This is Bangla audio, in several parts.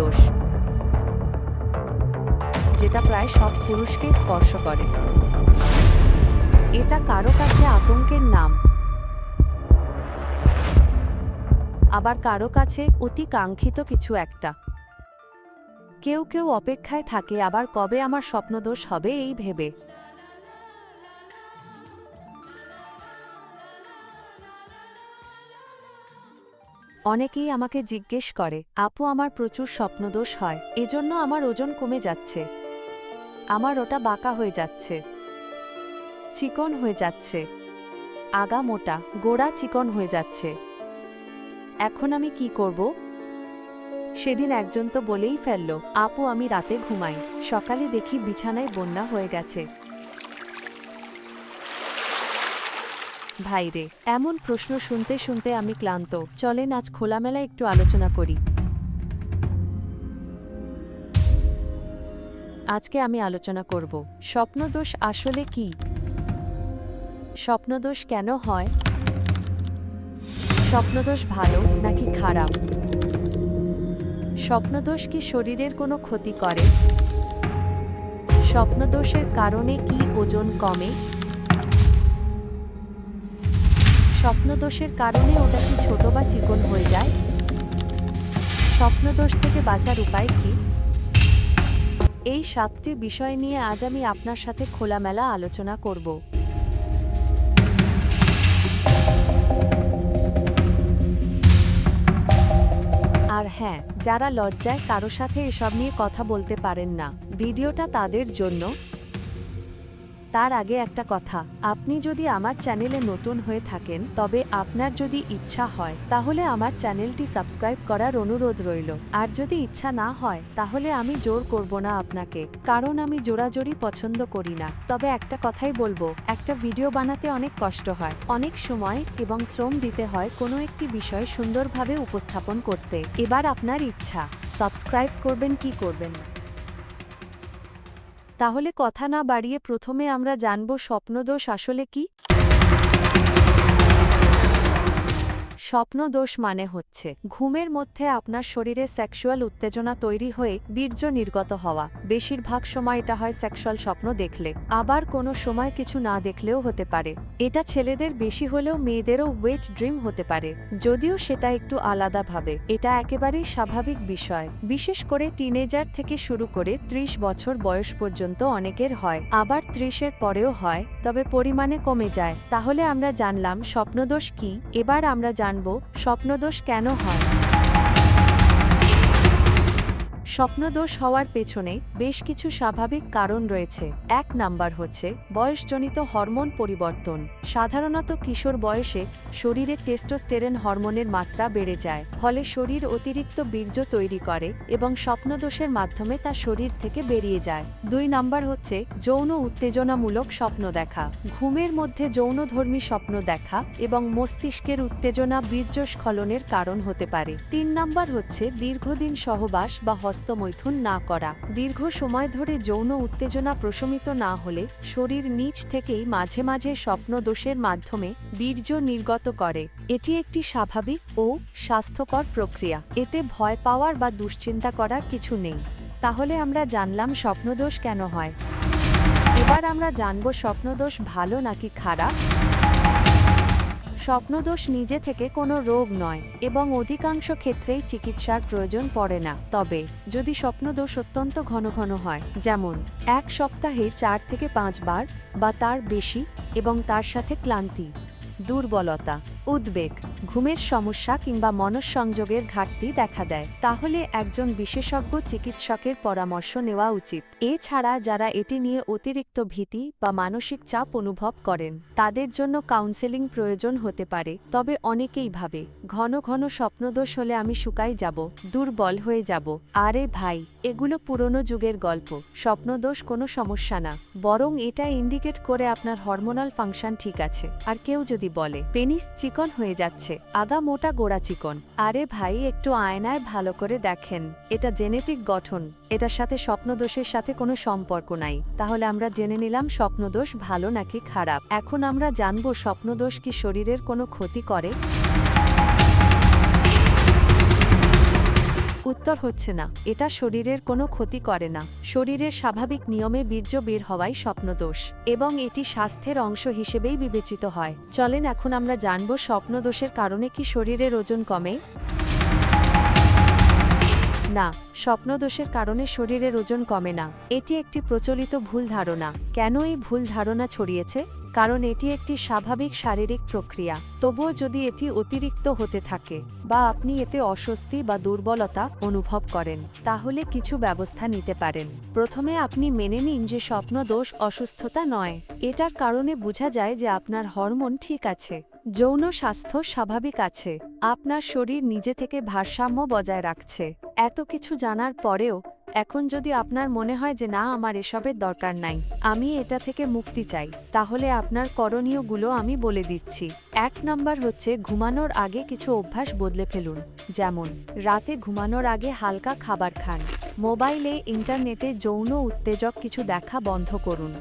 স্বপ্নদোষ যেটা প্রায় সব পুরুষকে স্পর্শ করে। এটা কারও কাছে আতঙ্কের নাম। আবার কারও কাছে অতি কাঙ্ক্ষিত কিছু একটা। কেউ কেউ অপেক্ষায় থাকে, আবার কবে আমার স্বপ্নদোষ হবে এই ভেবে। অনেকেই আমাকে জিজ্ঞেস করে, আপু, আমার প্রচুর স্বপ্নদোষ হয়, এজন্য আমার ওজন কমে যাচ্ছে। আমার ওটা বাঁকা হয়ে যাচ্ছে। চিকন হয়ে যাচ্ছে। আগা মোটা, গোড়া চিকন হয়ে যাচ্ছে। এখন আমি কি করব? সেদিন একজন তো বলেই ফেলল, আপু, আমি রাতে ঘুমাই। সকালে দেখি বিছানায় বন্যা হয়ে গেছে। ভাইরে এমন প্রশ্ন শুনতে শুনতে আমি ক্লান্ত। চলেন আজ খোলামেলা একটু আলোচনা করি। আজকে আমি আলোচনা করব, স্বপ্নদোষ আসলে কি? স্বপ্নদোষ কেন হয়? স্বপ্নদোষ ভালো নাকি খারাপ? স্বপ্নদোষ কি শরীরের কোনো ক্ষতি করে? স্বপ্নদোষের কারণে কি ওজন কমে? স্বপ্নদোষের কারণে ওটা কি ছোট বা চিকন হয়ে যায়? স্বপ্নদোষ থেকে বাঁচার উপায় কি? এই সাতটি বিষয় নিয়ে আজ আমি আপনার সাথে খোলামেলা আলোচনা করব। আর হ্যাঁ যারা লজ্জায় কারও সাথে এসব নিয়ে কথা বলতে পারেন না, ভিডিওটা তাদের জন্য তার আগে একটা কথা, আপনি যদি আমার চ্যানেলে নতুন হয়ে থাকেন, তবে আপনার যদি ইচ্ছা হয়, তাহলে আমার চ্যানেলটি সাবস্ক্রাইব করার অনুরোধ রইল। আর যদি ইচ্ছা না হয়, তাহলে আমি জোর করব না আপনাকে, কারণ আমি জোরাজোরি পছন্দ করি না। তবে একটা কথাই বলব, একটা ভিডিও বানাতে অনেক কষ্ট হয়, অনেক সময় এবং শ্রম দিতে হয় কোনো একটি বিষয় সুন্দরভাবে উপস্থাপন করতে। এবার আপনার ইচ্ছা, সাবস্ক্রাইব করবেন কি করবেন? না তাহলে কথা না বাড়িয়ে প্রথমে আমরা জানব স্বপ্নদোষ আসলে কি? স্বপ্নদোষ মানে হচ্ছে ঘুমের মধ্যে আপনার শরীরে সেক্সুয়াল উত্তেজনা তৈরি হয়ে বীর্য নির্গত হওয়া। বেশিরভাগ সময় এটা হয় সেক্সুয়াল স্বপ্ন দেখলে। আবার কোনো সময় কিছু না দেখলেও হতে পারে। এটা ছেলেদের বেশি হলেও মেয়েদেরও ওয়েট ড্রিম হতে পারে। যদিও সেটা একটু আলাদাভাবে। এটা একেবারেই স্বাভাবিক বিষয়। বিশেষ করে টিনেজার থেকে শুরু করে ত্রিশ বছর বয়স পর্যন্ত অনেকের হয়। আবার ত্রিশের পরেও হয়, তবে পরিমাণে কমে যায়। তাহলে আমরা জানলাম স্বপ্নদোষ কি? এবার আমরা জানব স্বপ্নদোষ কেন হয়? স্বপ্নদোষ হওয়ার পেছনে বেশ কিছু স্বাভাবিক কারণ রয়েছে। এক নাম্বার হচ্ছে, বয়সজনিত হরমোন পরিবর্তন। সাধারণত কিশোর বয়সে শরীরে টেস্টোস্টেরেন হরমোনের মাত্রা বেড়ে যায়, ফলে শরীর অতিরিক্ত বীর্য তৈরি করে এবং স্বপ্নদোষের মাধ্যমে তা শরীর থেকে বেরিয়ে যায়। দুই নাম্বার হচ্ছে, যৌন উত্তেজনামূলক স্বপ্ন দেখা। ঘুমের মধ্যে যৌনধর্মী স্বপ্ন দেখা এবং মস্তিষ্কের উত্তেজনা বীর্যস্খলনের কারণ হতে পারে। তিন নাম্বার হচ্ছে, দীর্ঘদিন সহবাস বা হস্তমৈথুন না করা। দীর্ঘ সময় ধরে যৌন উত্তেজনা প্রশমিত না হলে শরীর নিচ থেকেই মাঝে মাঝে স্বপ্নদোষের মাধ্যমে বীর্য নির্গত করে। এটি একটি স্বাভাবিক ও স্বাস্থ্যকর প্রক্রিয়া। এতে ভয় পাওয়ার বা দুশ্চিন্তা করার কিছু নেই। তাহলে আমরা জানলাম স্বপ্নদোষ কেন হয়? এবার আমরা জানব স্বপ্নদোষ ভালো নাকি খারাপ? স্বপ্নদোষ নিজে থেকে কোনো রোগ নয় এবং অধিকাংশ ক্ষেত্রেই চিকিৎসার প্রয়োজন পড়ে না। তবে, যদি স্বপ্নদোষ অত্যন্ত ঘন ঘন হয়, যেমন এক সপ্তাহে চার থেকে পাঁচবার বা তার বেশি এবং তার সাথে ক্লান্তি, দুর্বলতা উদ্বেগ, ঘুমের সমস্যা কিংবা মনঃসংযোগের ঘাটতি দেখা দেয়। তাহলে একজন বিশেষজ্ঞ চিকিৎসকের পরামর্শ নেওয়া উচিত। এছাড়া যারা এটি নিয়ে অতিরিক্ত ভীতি বা মানসিক চাপ অনুভব করেন, তাদের জন্য কাউন্সেলিং প্রয়োজন হতে পারে। তবে অনেকেই ভাবে, ঘন ঘন স্বপ্নদোষ হলে আমি শুকাই যাব, দুর্বল হয়ে যাব। আরে ভাই, এগুলো পুরনো যুগের গল্প। স্বপ্নদোষ কোনো সমস্যা না। বরং এটা ইন্ডিকেট করে আপনার হরমোনাল ফাংশন ঠিক আছে। আর কেউ যদি বলে, পেনিস চিকন হয়ে যাচ্ছে। আদা মোটা গোড়া চিকন। আরে ভাই, একটু আয়নায় ভালো করে দেখেন। এটা জেনেটিক গঠন। এটার সাথে স্বপ্নদোষের সাথে কোনো সম্পর্ক নাই। তাহলে আমরা জেনে নিলাম স্বপ্নদোষ ভালো নাকি খারাপ। এখন আমরা জানব স্বপ্নদোষ কি শরীরের কোনো ক্ষতি করে? উত্তর হচ্ছে না। এটা শরীরের কোনো ক্ষতি করে না। শরীরের স্বাভাবিক নিয়মে বীর্য বের হওয়াই স্বপ্নদোষ এবং এটি স্বাস্থ্যের অংশ হিসেবেই বিবেচিত হয়। চলেন এখন আমরা জানব স্বপ্নদোষের কারণে কি শরীরের ওজন কমে? না, স্বপ্নদোষের কারণে শরীরের ওজন কমে না। এটি একটি প্রচলিত ভুল ধারণা। কেন এই ভুল ধারণা ছড়িয়েছে? কারণ এটি একটি স্বাভাবিক শারীরিক প্রক্রিয়া। তবুও যদি এটি অতিরিক্ত হতে থাকে বা আপনি এতে অস্বস্তি বা দুর্বলতা অনুভব করেন, তাহলে কিছু ব্যবস্থা নিতে পারেন। প্রথমে আপনি মেনে নিন যে স্বপ্ন দোষ অসুস্থতা নয়। এটার কারণে বোঝা যায় যে আপনার হরমোন ঠিক আছে, যৌন স্বাস্থ্য স্বাভাবিক আছে, আপনার শরীর নিজে থেকে ভারসাম্য বজায় রাখছে। এত কিছু জানার পরেও এখন যদি আপনার মনে হয় যে না, আমার এসবের দরকার নাই, আমি এটা থেকে মুক্তি চাই, তাহলে আপনার করণীয়গুলো আমি বলে দিচ্ছি। এক নাম্বার হচ্ছে, ঘুমানোর আগে কিছু অভ্যাস বদলে ফেলুন, যেমন, রাতে ঘুমানোর আগে হালকা খাবার খান, মোবাইলে, ইন্টারনেটে যৌন উত্তেজক কিছু দেখা বন্ধ করুন,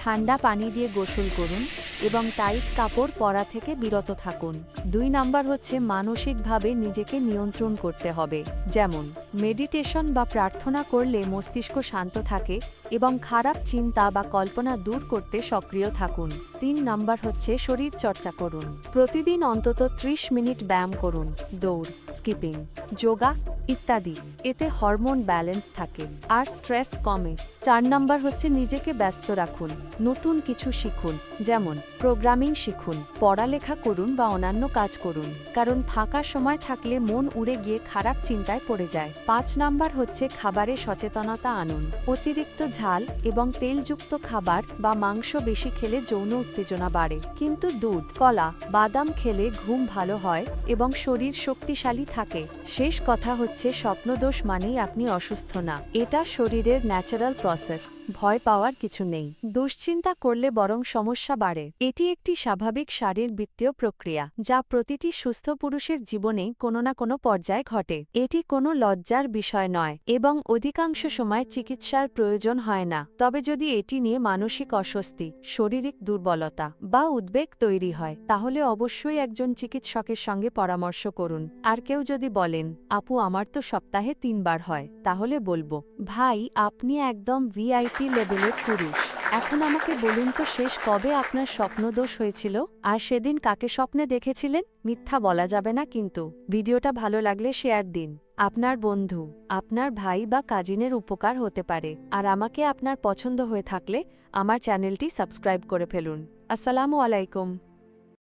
ঠান্ডা পানি দিয়ে গোসল করুন এবং টাইট কাপড় পরা থেকে বিরত থাকুন। দুই নাম্বার হচ্ছে মানসিকভাবে নিজেকে নিয়ন্ত্রণ করতে হবে। যেমন, মেডিটেশন বা প্রার্থনা করলে মস্তিষ্ক শান্ত থাকে এবং খারাপ চিন্তা বা কল্পনা দূর করতে সক্রিয় থাকুন। তিন নাম্বার হচ্ছে শরীর চর্চা করুন। প্রতিদিন অন্তত ত্রিশ মিনিট ব্যায়াম করুন, দৌড়, স্কিপিং, যোগা ইত্যাদি। এতে হরমোন ব্যালেন্স থাকে আর স্ট্রেস কমে। চার নাম্বার হচ্ছে নিজেকে ব্যস্ত রাখুন, নতুন কিছু শিখুন। যেমন প্রোগ্রামিং শিখুন, পড়ালেখা করুন বা অন্যান্য কাজ করুন, কারণ ফাঁকা সময় থাকলে মন উড়ে গিয়ে খারাপ চিন্তায় পড়ে যায়। পাঁচ নাম্বার হচ্ছে খাবারে সচেতনতা আনুন। অতিরিক্ত ঝাল এবং তেলযুক্ত খাবার বা মাংস বেশি খেলে যৌন উত্তেজনা বাড়ে। কিন্তু দুধ, কলা, বাদাম খেলে ঘুম ভালো হয় এবং শরীর শক্তিশালী থাকে। শেষ কথা হচ্ছে স্বপ্নদোষ মানেই আপনি অসুস্থ না। এটা শরীরের ন্যাচারাল প্রসেস। ভয় পাওয়ার কিছু নেই। দুশ্চিন্তা করলে বরং সমস্যা বাড়ে। এটি একটি স্বাভাবিক শারীরবৃত্তীয় প্রক্রিয়া, যা প্রতিটি সুস্থ পুরুষের জীবনে কোনো না কোনো পর্যায়ে ঘটে। এটি কোনো লজ্জার বিষয় নয় এবং অধিকাংশ সময় চিকিৎসার প্রয়োজন হয় না। তবে যদি এটি নিয়ে মানসিক অস্বস্তি, শারীরিক দুর্বলতা বা উদ্বেগ তৈরি হয়, তাহলে অবশ্যই একজন চিকিৎসকের সঙ্গে পরামর্শ করুন। আর কেউ যদি বলেন, আপু, আমার তো সপ্তাহে তিনবার হয়, তাহলে বলব, ভাই, আপনি একদম ভিআইপি লেভেলের পুরুষ। এখন আমাকে বলুন তো শেষ কবে আপনার স্বপ্নদোষ হয়েছিল? আর সেদিন কাকে স্বপ্নে দেখেছিলেন? মিথ্যা বলা যাবে না কিন্তু। ভিডিওটা ভালো লাগলে শেয়ার দিন। আপনার বন্ধু, আপনার ভাই বা কাজিনের উপকার হতে পারে। আর আমাকে আপনার পছন্দ হয়ে থাকলে আমার চ্যানেলটি সাবস্ক্রাইব করে ফেলুন। আসসালামু আলাইকুম।